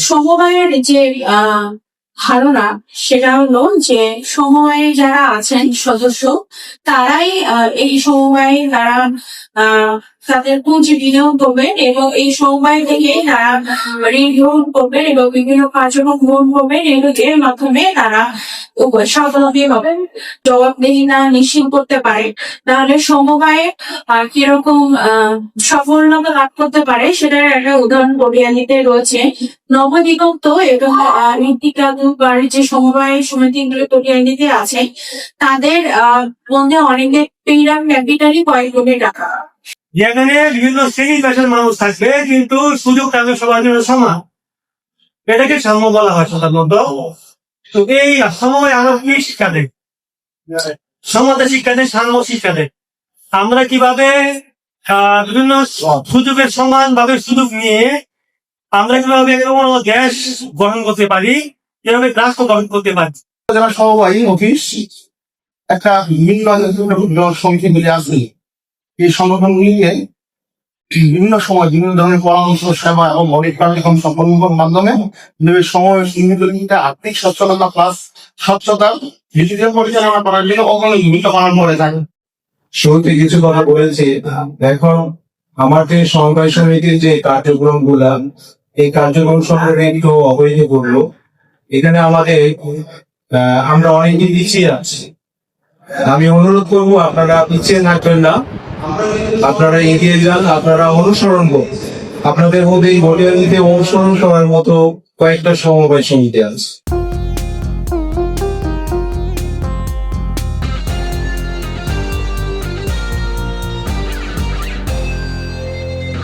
সমবায়ের যে ধারণা সেটা হলো যে সমবায়ে যারা আছেন সদস্য তারাই এই সমবায়ে তারা তাদের পুঁজি বিনিয়োগ করবেন এবং এই সমবায় থেকে তারা ঋণ গ্রহণ করবেন এবং বিভিন্ন কার্যক্রম গ্রহণ করবেন, এগুলোর মাধ্যমে তারা স্বাবলম্বী হবেন। জবাবদিহি না নিশ্চিত করতে পারে। তাহলে সমবায়ে কীরকম সফলতা লাভ করতে পারে সেটার একটা উদাহরণ করিয়ানিতে রয়েছে। নবদিগন্ত এবং ঋতিকা দুবার যে সমবায় সমিতিগুলো করিয়ানিতে আছে। তাদের আহ মধ্যে অনেকের পিরাম ক্যাপিটালই কয়েক কোটি টাকা। যেখানে বিভিন্ন শ্রেণি পেশার মানুষ থাকবে, কিন্তু সুযোগ থাকবে সবার জন্য সমান। এটাকে সাম্য বলা হয় সাধারণত। তো এই সময় আরও কি শিক্ষা দেয়। সমাজে শিক্ষা দেয়, সাম্য শিক্ষা দেয়। আমরা কীভাবে বিভিন্ন সুযোগের সমান ভাবে সুযোগ নিয়ে আমরা কীভাবে গ্যাস গ্রহণ করতে পারি, কীভাবে গ্রাস গ্রহণ করতে পারি। জেলা সমবায়ী অফিস, একটা বিভিন্ন সমিতিগুলি আছে এই সংগঠন নিয়ে বিভিন্ন সময় বিভিন্ন ধরনের পরামর্শ, সেবা এবং অনেক কার্যক্রম সম্পন্নের মাধ্যমে সময় সমিতিগুলিকে আর্থিক সচ্ছলতা প্লাস স্বচ্ছতা ডিজিটাল পরিচালনা করার জন্য অগ্রণী ভূমিকা পালন করে থাকে। শুরুতে কিছু কথা বলেছি। এখন আমাদের সমবায় সমিতির যে কার্যক্রমগুলা এই কার্যক্রম সম্পর্কে একটু অবহিত করল। এখানে আমাদের আমরা অনেকে পিছিয়ে আছি। আমি অনুরোধ করব, আপনারা পিছিয়ে থাকবেন না। আপনারা এগিয়ে যান, আপনারা অনুসরণ করুন। আপনাদের মধ্যে এই ভোটার অনুসরণ করার মতো কয়েকটা সমবায় সমিতি আছে।